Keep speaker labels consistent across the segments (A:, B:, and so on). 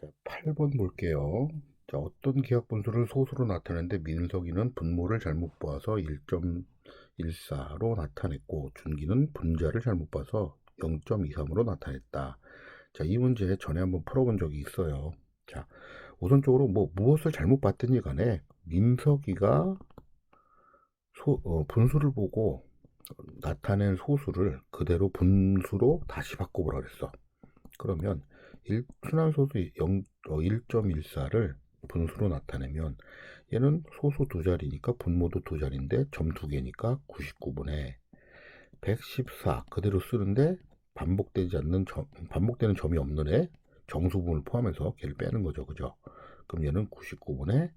A: 자, 8번 볼게요. 자, 어떤 기하 분수를 소수로 나타내는데 민석이는 분모를 잘못 봐서 1.14로 나타냈고 준기는 분자를 잘못 봐서 0.23으로 나타냈다. 자, 이 문제 전에 한번 풀어본 적이 있어요. 자, 우선적으로 뭐 무엇을 잘못 봤든지 간에 민석이가 소, 어, 분수를 보고 나타낸 소수를 그대로 분수로 다시 바꿔보라 그랬어. 그러면 일, 순환소수 0, 어, 1.14를 분수로 나타내면 얘는 소수 두 자리니까 분모도 두 자리인데 점 두 개니까 99분의 114 그대로 쓰는데 반복되지 않는 점, 반복되는 점이 없는 애 정수분을 포함해서 걔를 빼는 거죠. 그죠? 그럼 얘는 99분의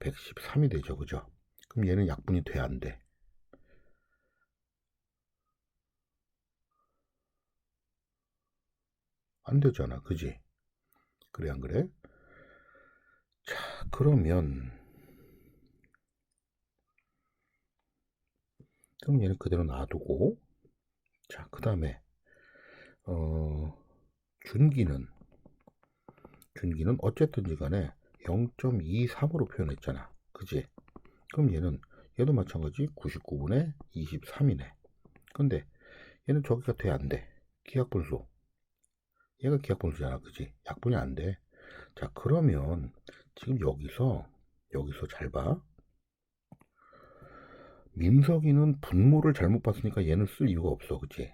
A: 113이 되죠. 그죠? 그럼 얘는 약분이 돼, 안 돼? 안 되잖아. 그지? 그래, 안 그래? 자, 그러면, 그럼 얘는 그대로 놔두고, 자, 그 다음에, 어, 준기는, 준기는 어쨌든지 간에 0.23으로 표현했잖아. 그지? 그럼 얘는, 얘도 마찬가지 99분의 23이네. 근데 얘는 저기가 돼, 안 돼? 기하분수. 얘가 기하분수잖아. 그지? 약분이 안 돼. 자, 그러면 지금 여기서, 여기서 잘 봐. 민석이는 분모를 잘못 봤으니까 얘는 쓸 이유가 없어. 그지?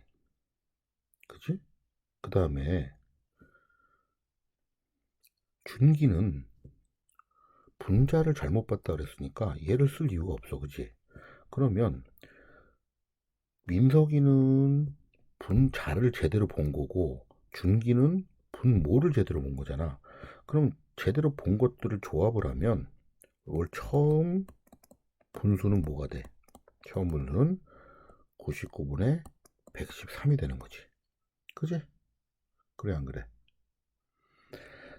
A: 그지? 그 다음에 준기는 분자를 잘못 봤다 그랬으니까 얘를 쓸 이유가 없어. 그지? 그러면 민석이는 분자를 제대로 본 거고 준기는 분모를 제대로 본 거잖아. 그럼 제대로 본 것들을 조합을 하면 이걸 처음 분수는 뭐가 돼? 처음 분수는 99분의 113이 되는 거지. 그지? 그래 안 그래?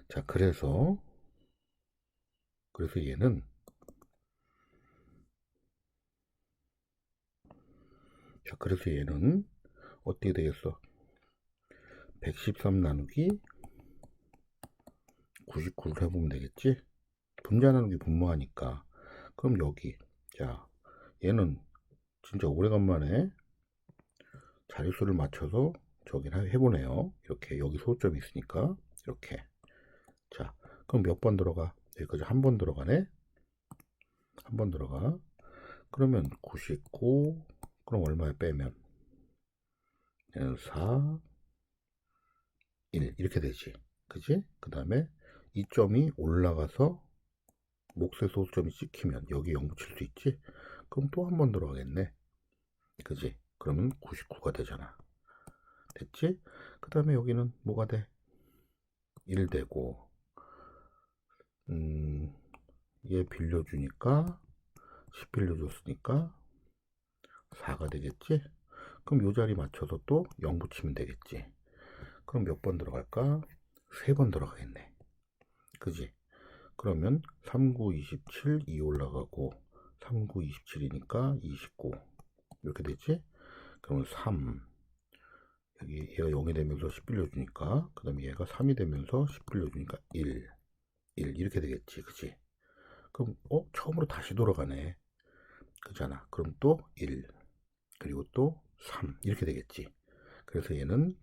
A: 자, 그래서 그래서 얘는 자, 그래서 얘는 어떻게 되겠어? 113 나누기 99를 해보면 되겠지? 분자 나누기 분모하니까. 그럼 여기. 자 얘는 진짜 오래간만에 자릿수를 맞춰서 저기 해보네요. 이렇게 여기 소점이 있으니까 이렇게. 자 그럼 몇 번 들어가? 여기까지 한 번 들어가네? 한 번 들어가. 그러면 99 그럼 얼마에 빼면? 얘는 4 1 이렇게 되지. 그지? 그 다음에 이 점이 올라가서 목세 소수점이 찍히면 여기 0 붙일 수 있지? 그럼 또 한 번 들어가겠네. 그지? 그러면 99가 되잖아. 됐지? 그 다음에 여기는 뭐가 돼? 1 되고 음, 얘 빌려주니까 10 빌려줬으니까 4가 되겠지? 그럼 요 자리 맞춰서 또 0 붙이면 되겠지 그럼 몇 번 들어갈까? 3번 들어가겠네. 그지? 그러면 39, 27, 2 올라가고 39, 27이니까 29 이렇게 되지? 그러면 3 여기 얘가 0이 되면서 10 빌려주니까 그 다음에 얘가 3이 되면서 10 빌려주니까 1 1 이렇게 되겠지 그지? 그럼 어? 처음으로 다시 돌아가네 그잖아 그럼 또 1 그리고 또 3 이렇게 되겠지 그래서 얘는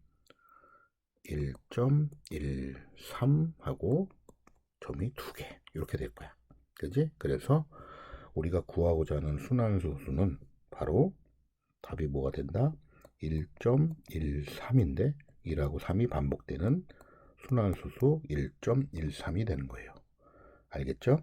A: 1.13하고 점이 두 개 이렇게 될 거야. 그지? 그래서 우리가 구하고자 하는 순환소수는 바로 답이 뭐가 된다? 1.13인데 1하고 3이 반복되는 순환소수 1.13이 되는 거예요. 알겠죠?